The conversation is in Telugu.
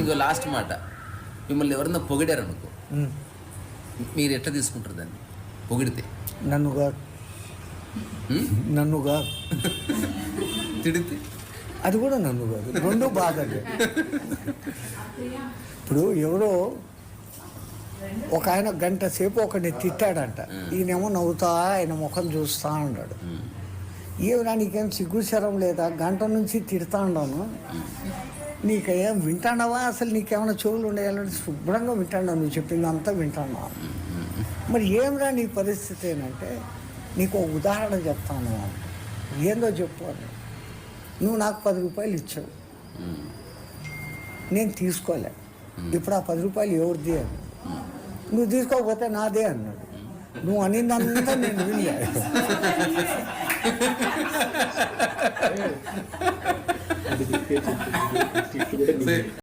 ఇంకో లాస్ట్ మాట. మిమ్మల్ని ఎవరన్నా పొగిడారు అనుకో మీరు ఎట్లా తీసుకుంటారు దాన్ని? పొగిడితే. నన్నుగా ఉం? నన్నుగా తిడితే? అది కూడా నన్ను కాదు. రెండు బాధలే. ఇప్పుడు ఎవరో ఒక ఆయన గంట సేపు ఒకడిని తిట్టాడంట. ఈయనేమో నవ్వుతా ఆయన ముఖం చూస్తా ఉన్నాడు ఉం. ఏమిరా నీకేం సిగ్గుశరం లేదా? గంట నుంచి తిడతా నీకేం వింటానవా? అసలు నీకేమైనా చెవులు ఉండేయాలంటే శుభ్రంగా వింటాను. నువ్వు చెప్పిందంతా వింటాను. మరి ఏమిరా నీ పరిస్థితి ఏంటంటే నీకు ఒక ఉదాహరణ చెప్తాను. ఏందో చెప్పు నువ్వు నాకు పది రూపాయలు ఇచ్చావు. నేను తీసుకోలే. ఇప్పుడు ఆ పది రూపాయలు ఎవరిది అని. నువ్వు తీసుకోకపోతే నాదే అన్నాడు. నువ్వు అనిందంతా నేను వినలేదు Sí.